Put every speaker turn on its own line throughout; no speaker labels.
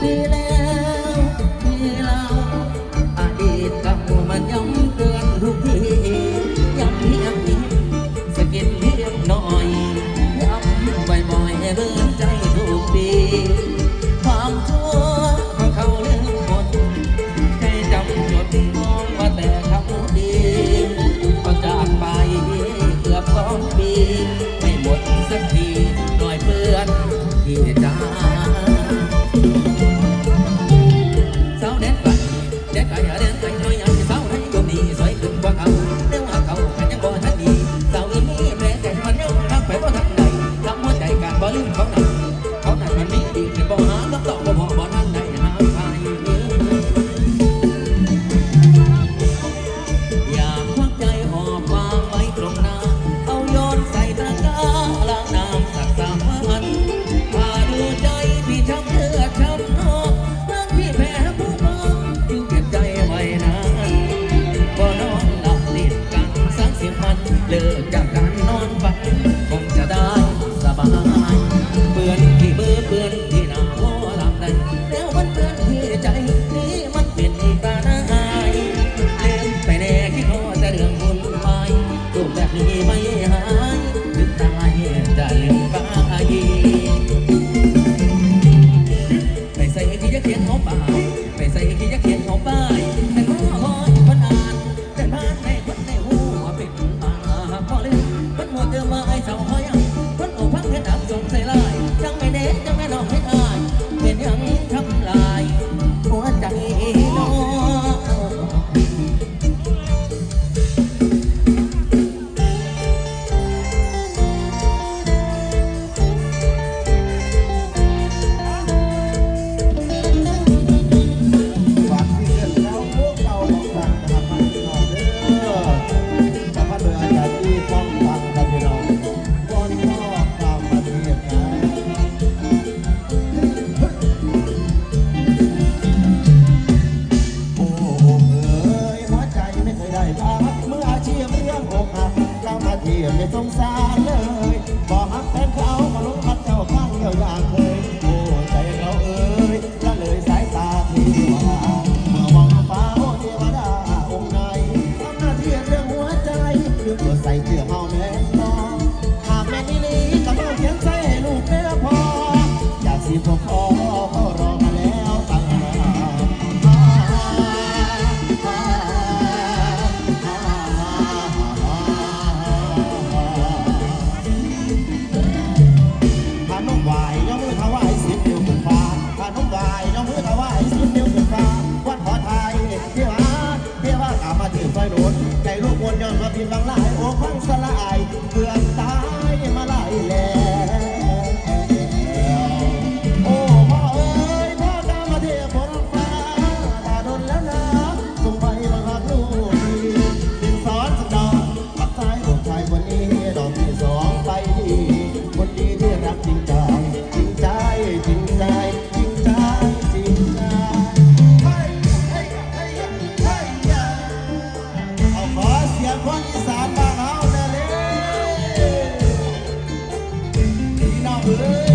你嘞 ยไม่สงสารเลย Good.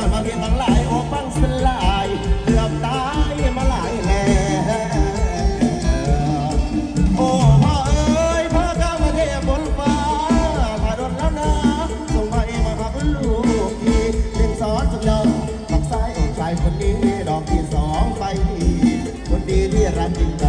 อนมาเบียบังหลายออกบังสลายเกือ
บตายมาหลายแหล่โอ้พ่อเอ้ยพ่อกาวเทพบนฟ้าผ่าโดนแล้วนะส่งไปมาพับลูกที่เล่นสอนจนเดิมฝักซ้ายออกชาคนนี้ดอกที่สองไป คนดีที่รักจริงใจ